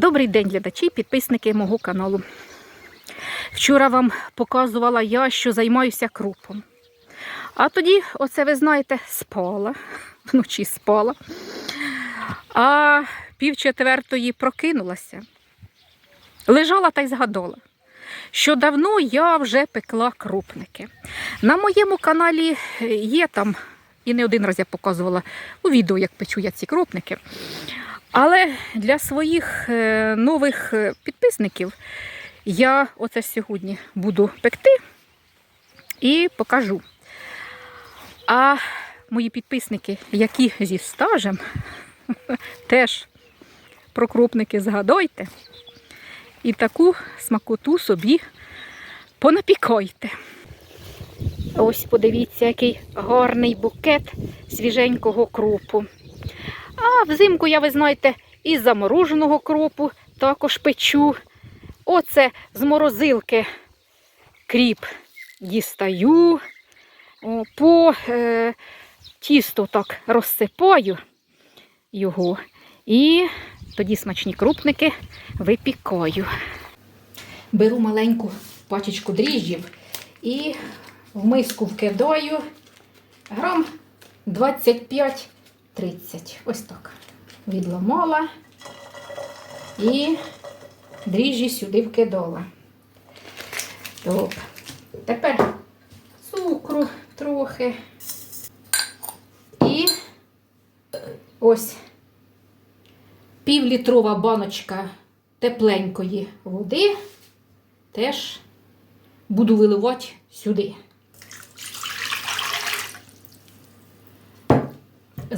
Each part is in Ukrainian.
Добрий день, глядачі, підписники мого каналу. Вчора вам показувала я, що займаюся крупом. А тоді, оце ви знаєте, спала. Вночі спала. А пів четвертої прокинулася. Лежала та й згадала, що давно я вже пекла крупники. На моєму каналі є там, і не один раз я показувала у відео, як печу я ці крупники. Але для своїх е, нових е, підписників я оце сьогодні буду пекти і покажу. А мої підписники, які зі стажем, теж про крупники згадуйте. І таку смакоту собі понапікайте. Ось подивіться, який гарний букет свіженького кропу. А взимку, я, ви знаєте, із замороженого кропу також печу. Оце з морозилки кріп дістаю, по е, тісто так розсипаю його. І тоді смачні крупники випікаю. Беру маленьку пачечку дріжджів і в миску вкидаю грам 25 30. Ось так. Відламала і дріжджі сюди вкидала. Добре. Тепер цукру трохи. І ось півлітрова баночка тепленької води теж буду виливати сюди.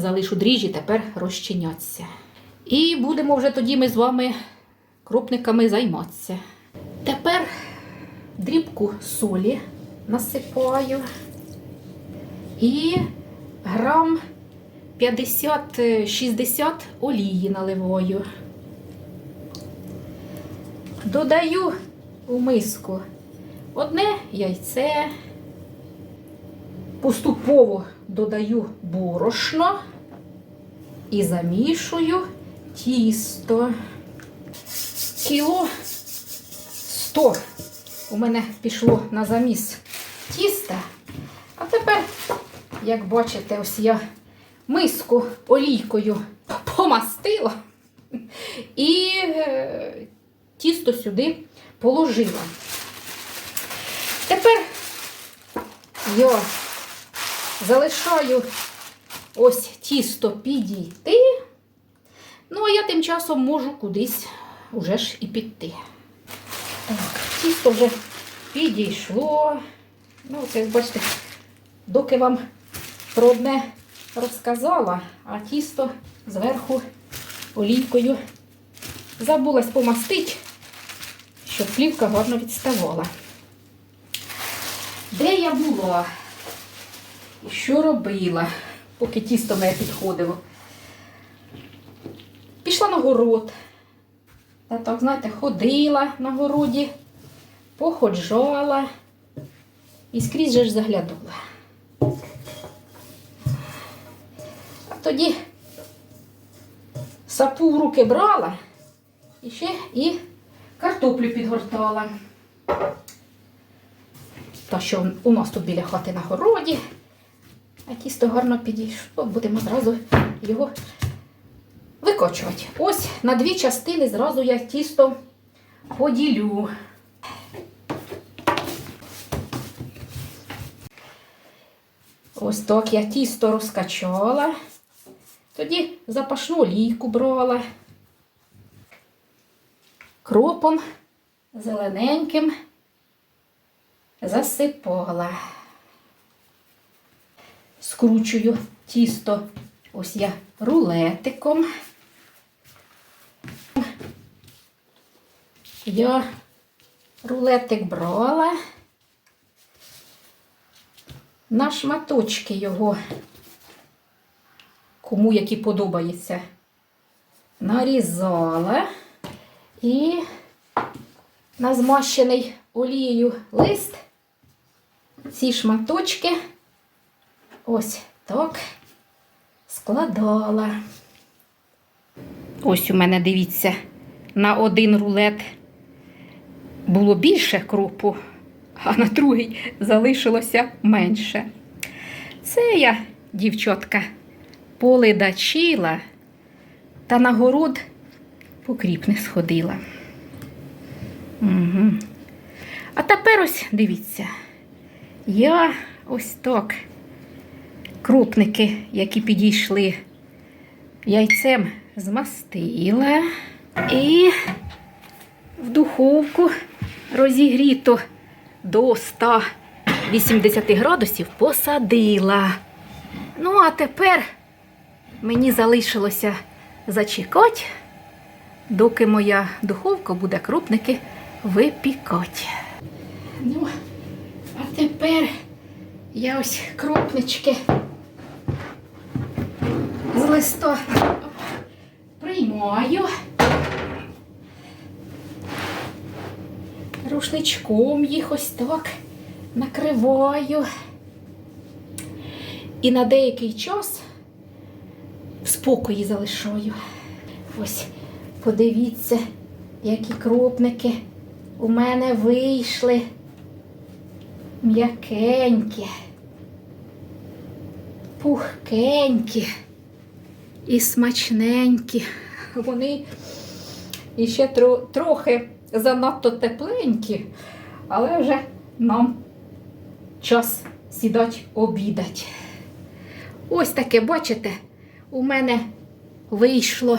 Залишу дріжджі, тепер розчиняться. І будемо вже тоді ми з вами крупниками займатися. Тепер дрібку солі насипаю і грам 50-60 олії наливаю. Додаю у миску одне яйце, поступово додаю борошно і замішую тісто. Кіло 100 у мене пішло на заміс тіста. А тепер, як бачите, ось я миску олійкою помастила і е, тісто сюди положила. Тепер я залишаю ось тісто підійти. Ну, а я тим часом можу кудись уже ж і піти. Так, тісто вже підійшло. Ну, це, бачите, доки вам про одне розказала, а тісто зверху олійкою забулась помастити, щоб плівка гарно відставала. Де я була? І що робила, поки тісто мене підходило? Пішла на город. Та так, знаєте, ходила на городі, походжала і скрізь же ж заглядала. А тоді сапу в руки брала і ще і картоплю підгортала. Та що у нас тут біля хати на городі. А тісто гарно підійшло, будемо зразу його викочувати. Ось на дві частини зразу я тісто поділю. Ось так я тісто розкачала. Тоді запашну олійку брала. Кропом зелененьким засипала скручую тісто, ось я рулетиком. Я рулетик брала, на шматочки його, кому які подобається, нарізала і на змащений олією лист ці шматочки ось так складала. Ось у мене, дивіться, на один рулет було більше кропу, а на другий залишилося менше. Це я, дівчатка, поледачила та на город покріп не сходила. Угу. А тепер ось дивіться, я ось так крупники, які підійшли, яйцем змастила і в духовку розігріту до 180 градусів посадила. Ну, а тепер мені залишилося зачекати, доки моя духовка буде крупники випікати. Ну, а тепер я ось крупнички з листа приймаю. Рушничком їх ось так накриваю. І на деякий час в спокої залишаю. Ось, подивіться, які крупники у мене вийшли. М'якенькі, пухкенькі і смачненькі. Вони іще тро, трохи занадто тепленькі, але вже нам час сідати обідать. Ось таке, бачите, у мене вийшло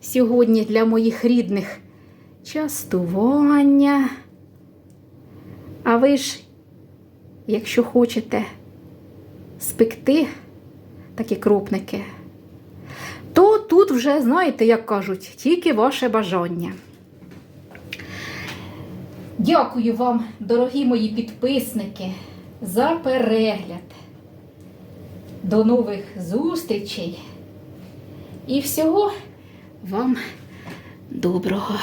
сьогодні для моїх рідних частування. А ви ж, якщо хочете спекти такі крупники, то тут вже, знаєте, як кажуть, тільки ваше бажання. Дякую вам, дорогі мої підписники, за перегляд. До нових зустрічей і всього вам доброго.